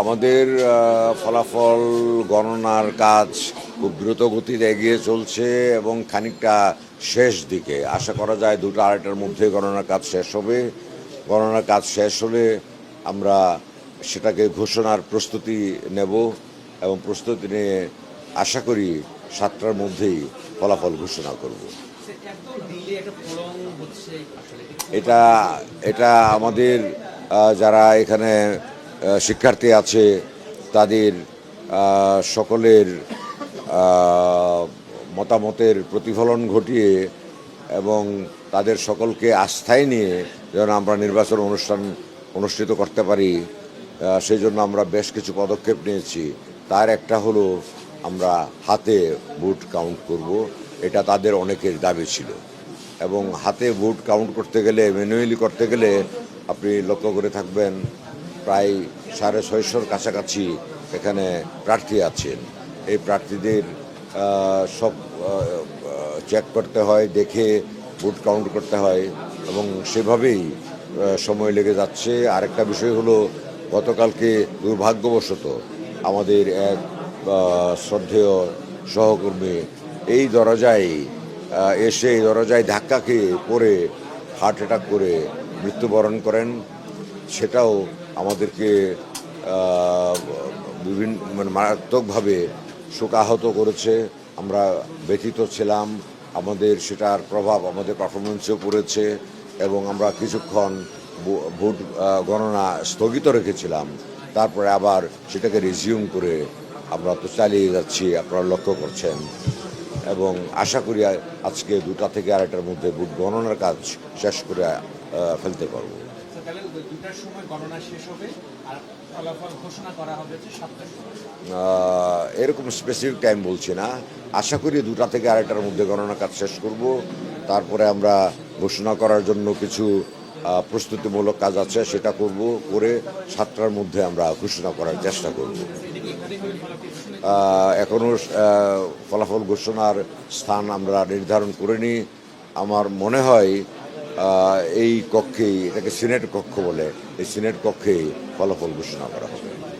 আমাদের ফলাফল গণনার কাজ খুব দ্রুত গতিতে এগিয়ে চলছে এবং খানিকটা শেষ দিকে। আশা করা যায় দুটো আড়াইটার মধ্যে গণনার কাজ শেষ হবে। গণনার কাজ শেষ হলে আমরা সেটাকে ঘোষণার প্রস্তুতি নেব এবং প্রস্তুতি নিয়ে আশা করি সাতটার মধ্যেই ফলাফল ঘোষণা করব। এটা এটা আমাদের যারা এখানে শিক্ষার্থী আছে, তাদের সকলের মতামতের প্রতিফলন ঘটিয়ে এবং তাদের সকলকে আস্থায় নিয়ে যেন আমরা নির্বাচন অনুষ্ঠান অনুষ্ঠিত করতে পারি সেই জন্য আমরা বেশ কিছু পদক্ষেপ নিয়েছি। তার একটা হলো, আমরা হাতে ভোট কাউন্ট করব, এটা তাদের অনেকের দাবি ছিল। এবং হাতে ভোট কাউন্ট করতে গেলে ম্যানুয়ালি করতে গেলে আপনি লক্ষ্য করে থাকবেন প্রায় সাড়ে ছয়শোর কাছাকাছি এখানে প্রার্থী আছেন। এই প্রার্থীদের সব চেক করতে হয়, দেখে ভোট কাউন্ট করতে হয় এবং সেভাবেই সময় লেগে যাচ্ছে। আরেকটা বিষয় হলো, গতকালকে দুর্ভাগ্যবশত আমাদের এক শ্রদ্ধেয় সহকর্মী এই দরজায় এসে এই দরজায় ধাক্কা খেয়ে পড়ে হার্ট অ্যাটাক করে মৃত্যুবরণ করেন। সেটাও আমাদেরকে বিভিন্ন মানে মারাত্মকভাবে শোকাহত করেছে। আমরা ব্যথিত ছিলাম। আমাদের সেটার প্রভাব আমাদের পারফরমেন্সেও পড়েছে এবং আমরা কিছুক্ষণ ভোট গণনা স্থগিত রেখেছিলাম। তারপরে আবার সেটাকে রিজিউম করে আমরা তো চালিয়ে যাচ্ছি, আপনারা লক্ষ্য করছেন। এবং আশা করি আজকে দুটা থেকে আড়াইটার মধ্যে ভোট গণনার কাজ শেষ করে ফেলতে পারব। সময় গণনা শেষ হবে আর ফলাফল ঘোষণা করা হবে সাতটার এরকম স্পেসিফিক টাইম বলছি না। আশা করি দুটা থেকে আড়াইটার মধ্যে গণনা কাজ শেষ করব। তারপরে আমরা ঘোষণা করার জন্য কিছু প্রস্তুতিমূলক কাজ আছে, সেটা করব, করে সাতটার মধ্যে আমরা ঘোষণা করার চেষ্টা করব। এখনও ফলাফল ঘোষণার স্থান আমরা নির্ধারণ করিনি। আমার মনে হয় এই কক্ষেই এটাকে সিনেট কক্ষ বলে এই সিনেট কক্ষেই ফলাফল ঘোষণা করা হবে।